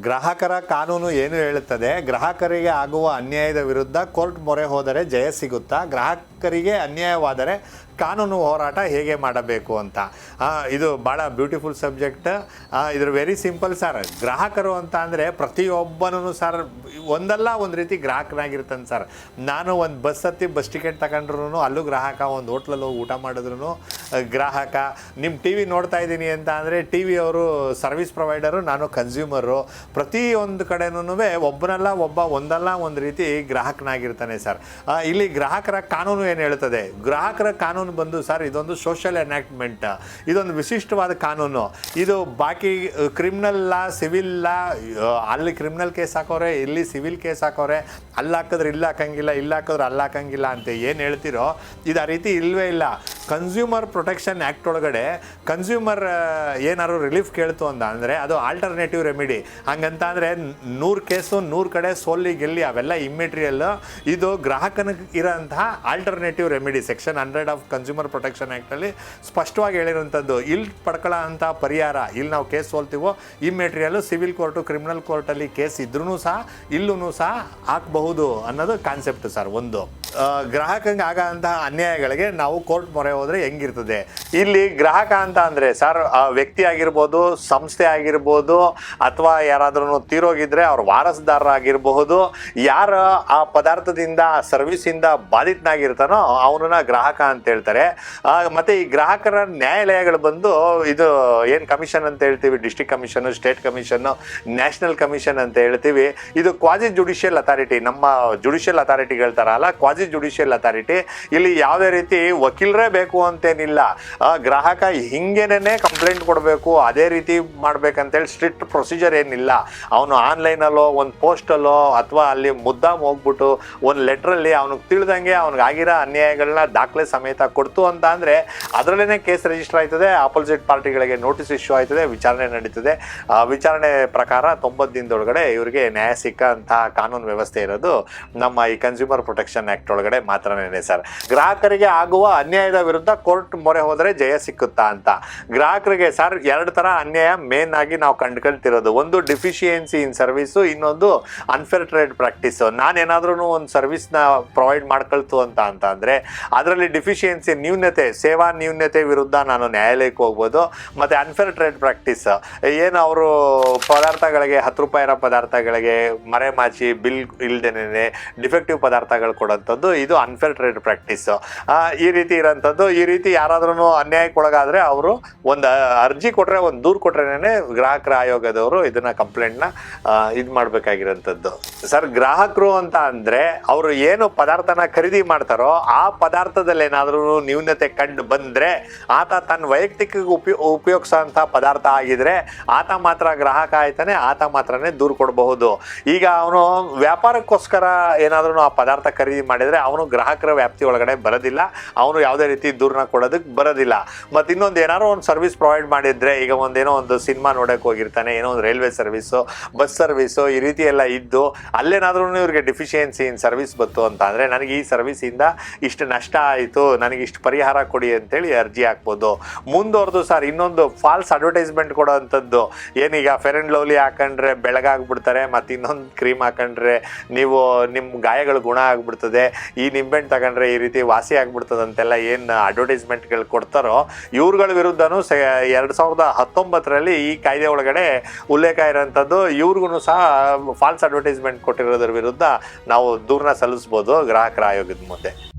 ಗ್ರಾಹಕರ ಕಾನೂನು ಏನು ಹೇಳುತ್ತದೆ? ಗ್ರಾಹಕರಿಗೆ ಆಗುವ ಅನ್ಯಾಯದ ವಿರುದ್ಧ ಕೋರ್ಟ್ ಮೊರೆ ಹೋದರೆ ಜಯ ಸಿಗುತ್ತಾ? ಗ್ರಾಹಕರಿಗೆ ಅನ್ಯಾಯವಾದರೆ ಕಾನೂನು ಹೋರಾಟ ಹೇಗೆ ಮಾಡಬೇಕು ಅಂತ. ಇದು ಭಾಳ ಬ್ಯೂಟಿಫುಲ್ ಸಬ್ಜೆಕ್ಟ್ ಇದ್ರ ವೆರಿ ಸಿಂಪಲ್ ಸರ್ ಗ್ರಾಹಕರು ಅಂತ ಅಂದರೆ ಪ್ರತಿಯೊಬ್ಬನೂ ಸರ್ ಒಂದಲ್ಲ ಒಂದು ರೀತಿ ಗ್ರಾಹಕನಾಗಿರ್ತಾನೆ ಸರ್ ನಾನು ಒಂದು ಬಸ್ ಹತ್ತಿ ಬಸ್ ಟಿಕೆಟ್ ತಗೊಂಡ್ರು ಅಲ್ಲೂ ಗ್ರಾಹಕ, ಒಂದು ಹೋಟ್ಲಲ್ಲಿ ಹೋಗಿ ಊಟ ಮಾಡಿದ್ರು ಗ್ರಾಹಕ. ನಿಮ್ಮ ಟಿ ವಿ ನೋಡ್ತಾ ಇದ್ದೀನಿ ಅಂತ ಅಂದರೆ ಟಿ ವಿ ಅವರು ಸರ್ವಿಸ್ ಪ್ರೊವೈಡರು ನಾನು ಕನ್ಸ್ಯೂಮರು ಪ್ರತಿಯೊಂದು ಕಡೆನೂ ಒಬ್ಬನಲ್ಲ, ಒಬ್ಬ ಒಂದಲ್ಲ ಒಂದು ರೀತಿ ಗ್ರಾಹಕನಾಗಿರ್ತಾನೆ ಸರ್ ಇಲ್ಲಿ ಗ್ರಾಹಕರ ಕಾನೂನು ಏನು ಹೇಳ್ತದೆ ಗ್ರಾಹಕರ ಕಾನೂನು ಬಂದು, ಸರ್, ಇದೊಂದು ಸೋಷಿಯಲ್ ಎನಾಕ್ಟ್ಮೆಂಟ್ ಇದೊಂದು ವಿಶಿಷ್ಟವಾದ ಕಾನೂನು. ಇದು ಬಾಕಿ ಕ್ರಿಮಿನಲ್ ಲಾ ಸಿವಿಲ್ ಲಾ ಅಲ್ಲಿ ಕ್ರಿಮಿನಲ್ ಕೇಸ್ ಹಾಕೋರೆ, ಇಲ್ಲಿ ಸಿವಿಲ್ ಕೇಸ್ ಹಾಕೋರೆ. ಅಲ್ಲಿ ಹಾಕಿದ್ರೆ ಇಲ್ಲಿ ಹಾಕಂಗಿಲ್ಲ ಇಲ್ಲಿ ಹಾಕಿದ್ರೆ ಅಲ್ಲಿ ಹಾಕಂಗಿಲ್ಲ ಅಂತ ಏನು ಹೇಳ್ತಿರೋ, ಇದು ಆ ರೀತಿ ಇಲ್ಲವೇ ಇಲ್ಲ. ಕನ್ಸ್ಯೂಮರ್ ಪ್ರೊಟೆಕ್ಷನ್ ಆ್ಯಕ್ಟ್ ಒಳಗಡೆ ಕನ್ಸ್ಯೂಮರ್ ಏನಾದ್ರು ರಿಲೀಫ್ ಕೇಳ್ತು ಅಂತ ಅಂದರೆ ಅದು ಆಲ್ಟರ್ನೇಟಿವ್ ರೆಮಿಡಿ ಹಂಗಂತ ಅಂದರೆ ನೂರು ಕೇಸು, ನೂರು ಕಡೆ ಸೋಲಿ ಗೆಲ್ಲಿ ಅವೆಲ್ಲ ಇಮ್ಮೆಟೀರಿಯಲ್ ಇದು ಗ್ರಾಹಕನಿಗೆ ಇರೋಂತಹ alternative remedy section hundred of consumer protection ಆ್ಯಕ್ಟಲ್ಲಿ ಸ್ಪಷ್ಟವಾಗಿ ಹೇಳಿರೋಂಥದ್ದು ಇಲ್ಲಿ ಪಡ್ಕೊಳ್ಳೋ ಅಂಥ ಪರಿಹಾರ ಇಲ್ಲಿ ನಾವು ಕೇಸ್ ಸೋಲ್ತೀವೋ ಇಮ್ಮೆಟೀರಿಯಲ್ ಸಿವಿಲ್ ಕೋರ್ಟು ಕ್ರಿಮಿನಲ್ ಕೋರ್ಟಲ್ಲಿ ಕೇಸ್ ಇದ್ರೂ ಸಹ ಇಲ್ಲೂ ಸಹ ಹಾಕಬಹುದು ಅನ್ನೋದು ಕಾನ್ಸೆಪ್ಟ್ ಸರ್ ಒಂದು. ಗ್ರಾಹಕಂಗೆ ಆಗಂತಹ ಅನ್ಯಾಯಗಳಿಗೆ ನಾವು ಕೋರ್ಟ್ ಮೊರೆ ಹೋದ್ರೆ ಹೆಂಗಿರ್ತದೆ? ಇಲ್ಲಿ ಗ್ರಾಹಕ ಅಂತ ಅಂದರೆ ಸರ್, ಆ ವ್ಯಕ್ತಿ ಆಗಿರ್ಬೋದು, ಸಂಸ್ಥೆ ಆಗಿರ್ಬೋದು, ಅಥವಾ ಯಾರಾದ್ರೂ ತೀರೋಗಿದ್ರೆ ಅವ್ರ ವಾರಸುದಾರರಾಗಿರ್ಬಹುದು, ಯಾರ ಆ ಪದಾರ್ಥದಿಂದ, ಆ ಸರ್ವಿಸಿಂದ ಬಾಧಿತನಾಗಿರ್ತಾನೋ ಅವನನ್ನ ಗ್ರಾಹಕ ಅಂತ ಹೇಳ್ತಾರೆ. ಮತ್ತೆ ಈ ಗ್ರಾಹಕರ ನ್ಯಾಯಾಲಯಗಳು ಬಂದು ಇದು ಏನು ಕಮಿಷನ್ ಅಂತ ಹೇಳ್ತೀವಿ? District commission, state commission, national commission ಅಂತ ಹೇಳ್ತೀವಿ. ಇದು ಕ್ವಾಜಿ ಜುಡಿಷಿಯಲ್ ಅಥಾರಿಟಿ, ನಮ್ಮ ಜುಡಿಷಿಯಲ್ ಅಥಾರಿಟಿಗಳ ಹೇಳ್ತಾರಲ್ಲ ಅಲ್ಲ ಕ್ವಾಸಿ ಜುಡಿಷಿಯಲ್ ಅಥಾರಿಟಿ ಇಲ್ಲಿ ಯಾವುದೇ ರೀತಿ ವಕೀಲರೇ ಬೇಕು ಅಂತೇನಿಲ್ಲ. ಗ್ರಾಹಕ ಹಿಂಗೇನೇ ಕಂಪ್ಲೇಂಟ್ ಕೊಡಬೇಕು, ಅದೇ ರೀತಿ ಮಾಡ್ಬೇಕಂತೇಳಿ ಸ್ಟ್ರಿಕ್ಟ್ ಪ್ರೊಸೀಜರ್ ಏನಿಲ್ಲ. ಅವನು ಆನ್ಲೈನಲ್ಲೋ ಒಂದು ಪೋಸ್ಟಲ್ಲೋ ಅಥವಾ ಅಲ್ಲಿ ಮುದ್ದಾಮ್ ಹೋಗ್ಬಿಟ್ಟು ಒಂದು ಲೆಟ್ರಲ್ಲಿ ಅವನಿಗೆ ತಿಳಿದಂಗೆ ಅವ್ನಿಗೆ ಆಗಿರೋ ಅನ್ಯಾಯಗಳನ್ನ ದಾಖಲೆ ಸಮೇತ ಕೊಡ್ತು ಅಂತ ಅಂದರೆ ಅದರಲ್ಲೇ ಕೇಸ್ ರಿಜಿಸ್ಟರ್ ಆಯ್ತದೆ ಆಪೋಸಿಟ್ ಪಾರ್ಟಿಗಳಿಗೆ ನೋಟಿಸ್ ಇಶ್ಯೂ ಆಯ್ತದೆ, ವಿಚಾರಣೆ ನಡೀತದೆ. ವಿಚಾರಣೆ ಪ್ರಕಾರ ತೊಂಬತ್ತು ದಿನದೊಳಗಡೆ ಇವರಿಗೆ ನ್ಯಾಯ ಸಿಕ್ಕಂತಹ ಕಾನೂನು ವ್ಯವಸ್ಥೆ ಇರೋದು ನಮ್ಮ ಈ ಕನ್ಸ್ಯೂಮರ್ ಪ್ರೊಟೆಕ್ಷನ್ ಆ್ಯಕ್ಟ್ ಒಳಗಡೆ ಮಾತ್ರ ಸರ್. ಗ್ರಾಹಕರಿಗೆ ಆಗುವ ಅನ್ಯಾಯದ ವಿರುದ್ಧ ಕೋರ್ಟ್ ಮೊರೆ ಹೋದರೆ ಜಯ ಸಿಕ್ಕುತ್ತಾ ಅಂತ. ಗ್ರಾಹಕರಿಗೆ ಸರ್, ಎರಡು ಥರ ಅನ್ಯಾಯ ಮೇನ್ ಆಗಿ ನಾವು ಕಂಡುಕೊಳ್ತಿರೋದು. ಒಂದು ಡಿಫಿಷಿಯನ್ಸಿ ಇನ್ ಸರ್ವಿಸು ಇನ್ನೊಂದು ಅನ್ಫೇರ್ ಟ್ರೇಡ್ ಪ್ರಾಕ್ಟೀಸು ನಾನೇನಾದ್ರೂ ಒಂದು ಸರ್ವಿಸ್ನ ಪ್ರೊವೈಡ್ ಮಾಡ್ಕೊಳ್ತು ಅಂತ ಅಂತ ಅಂದರೆ, ಅದರಲ್ಲಿ ಡಿಫಿಷಿಯನ್ಸಿ ನ್ಯೂನ್ಯತೆ ಸೇವಾ ನ್ಯೂನ್ಯತೆ ವಿರುದ್ಧ ನಾನು ನ್ಯಾಯಾಲಯಕ್ಕೆ ಹೋಗ್ಬೋದು. ಮತ್ತು ಅನ್ಫೇರ್ ಟ್ರೇಡ್ ಪ್ರಾಕ್ಟೀಸ್ ಏನು ಅವರು ಪದಾರ್ಥಗಳಿಗೆ, ಹತ್ತು ರೂಪಾಯಿ ಇರೋ ಪದಾರ್ಥಗಳಿಗೆ ಮರೆಮಾಚಿ ಬಿಲ್ ಇಲ್ದೇನೆ ಡಿಫೆಕ್ಟಿವ್ ಪದಾರ್ಥಗಳು ಕೊಡೋಂಥದ್ದು. ಇದು ಅನ್ಫೇರ್ ಟ್ರೇಡ್ ಪ್ರಾಕ್ಟೀಸು ಈ ರೀತಿ ಇರೋಂಥದ್ದು, ಈ ರೀತಿ ಯಾರಾದ್ರೂ ಅನ್ಯಾಯಕ್ಕೊಳಗಾದರೆ ಅವರು ಒಂದು ಅರ್ಜಿ ಕೊಟ್ಟರೆ ಒಂದು ದೂರು ಕೊಟ್ರೇನೆ ಗ್ರಾಹಕರ ಆಯೋಗದವರು ಇದನ್ನ ಕಂಪ್ಲೇಂಟ್ನ ಇದು ಮಾಡಬೇಕಾಗಿರೋಂಥದ್ದು. ಸರ್, ಗ್ರಾಹಕರು ಅಂತ ಅಂದರೆ ಅವರು ಏನು ಪದಾರ್ಥನ ಖರೀದಿ ಮಾಡ್ತಾರೋ ಆ ಪದಾರ್ಥದಲ್ಲಿ ಏನಾದರೂ ನ್ಯೂನತೆ ಕಂಡು ಬಂದರೆ ಆತ ತನ್ನ ವೈಯಕ್ತಿಕ ಉಪಯೋ, ಉಪಯೋಗಿಸೋಂಥ ಪದಾರ್ಥ ಆಗಿದ್ರೆ ಆತ ಮಾತ್ರ ಗ್ರಾಹಕ ಆಯ್ತಾನೆ, ಆತ ಮಾತ್ರನೇ ದೂರು ಕೊಡಬಹುದು. ಈಗ ಅವನು ವ್ಯಾಪಾರಕ್ಕೋಸ್ಕರ ಏನಾದರೂ ಆ ಪದಾರ್ಥ ಖರೀದಿ ಮಾಡಿದರೆ ಅವನು ಗ್ರಾಹಕರ ವ್ಯಾಪ್ತಿ ಒಳಗಡೆ ಬರೋದಿಲ್ಲ. ಅವನು ಯಾವುದೇ ರೀತಿ ದೂರನ್ನ ಕೊಡೋದಕ್ಕೆ ಬರೋದಿಲ್ಲ. ಮತ್ತು ಇನ್ನೊಂದು ಏನಾದ್ರು ಒಂದು ಸರ್ವಿಸ್ ಪ್ರೊವೈಡ್ ಮಾಡಿದರೆ ಈಗ ಒಂದೇನೋ ಒಂದು ಸಿನಿಮಾ ನೋಡೋಕೆ ಹೋಗಿರ್ತಾನೆ, ಏನೋ ಒಂದು ರೈಲ್ವೆ ಸರ್ವಿಸು ಬಸ್ ಸರ್ವಿಸು ಈ ರೀತಿ ಎಲ್ಲ ಇದ್ದು ಅಲ್ಲೇನಾದ್ರೂ ಇವ್ರಿಗೆ ಡಿಫಿಷಿಯನ್ಸಿ ಇನ್ ಸರ್ವಿಸ್ ಬಂತು ಅಂತ ಅಂದರೆ ನನಗೆ ಈ ಸರ್ವಿಸಿಂದ ಇಷ್ಟು ನಷ್ಟ ಆಯಿತು, ನನಗೆ ಇಷ್ಟು ಪರಿಹಾರ ಕೊಡಿ ಅಂತೇಳಿ ಅರ್ಜಿ ಹಾಕ್ಬೋದು. ಮುಂದುವರೆದು ಸರ್ ಇನ್ನೊಂದು ಫಾಲ್ಸ್ ಅಡ್ವರ್ಟೈಸ್ಮೆಂಟ್ ಕೊಡೋ ಅಂಥದ್ದು ಏನೀಗ ಫೇರ್ ಆ್ಯಂಡ್ ಲವ್ಲಿ ಹಾಕೊಂಡ್ರೆ ಬೆಳಗಾಗ್ಬಿಡ್ತಾರೆ ಮತ್ತು ಇನ್ನೊಂದು ಕ್ರೀಮ್ ಹಾಕೊಂಡ್ರೆ ನೀವು ನಿಮ್ಮ ಗಾಯಗಳು ಗುಣ ಆಗ್ಬಿಡ್ತದೆ. ಈ ನಿಂಬೆಹಣ್ಣು ತಗೊಂಡ್ರೆ ಈ ರೀತಿ ವಾಸಿ ಆಗ್ಬಿಡ್ತದಂತೆಲ್ಲ ಏನು ಅಡ್ವರ್ಟೈಸ್ಮೆಂಟ್ಗಳು ಕೊಡ್ತಾರೋ, ಇವ್ರುಗಳ ವಿರುದ್ಧನೂ ಸೆ, ಎರಡು ಸಾವಿರದ ಹತ್ತೊಂಬತ್ತರಲ್ಲಿ ಈ ಕಾಯ್ದೆ ಒಳಗಡೆ ಉಲ್ಲೇಖ ಇರೋಂಥದ್ದು. ಇವ್ರಿಗೂ ಸಹ ಫಾಲ್ಸ್ ಅಡ್ವರ್ಟೈಸ್ಮೆಂಟ್ ಕೊಟ್ಟಿರೋದ್ರ ವಿರುದ್ಧ ನಾವು ದೂರನ ಸಲ್ಲಿಸ್ಬೋದು, ಗ್ರಾಹಕರ ಆಯೋಗದ ಮುಂದೆ.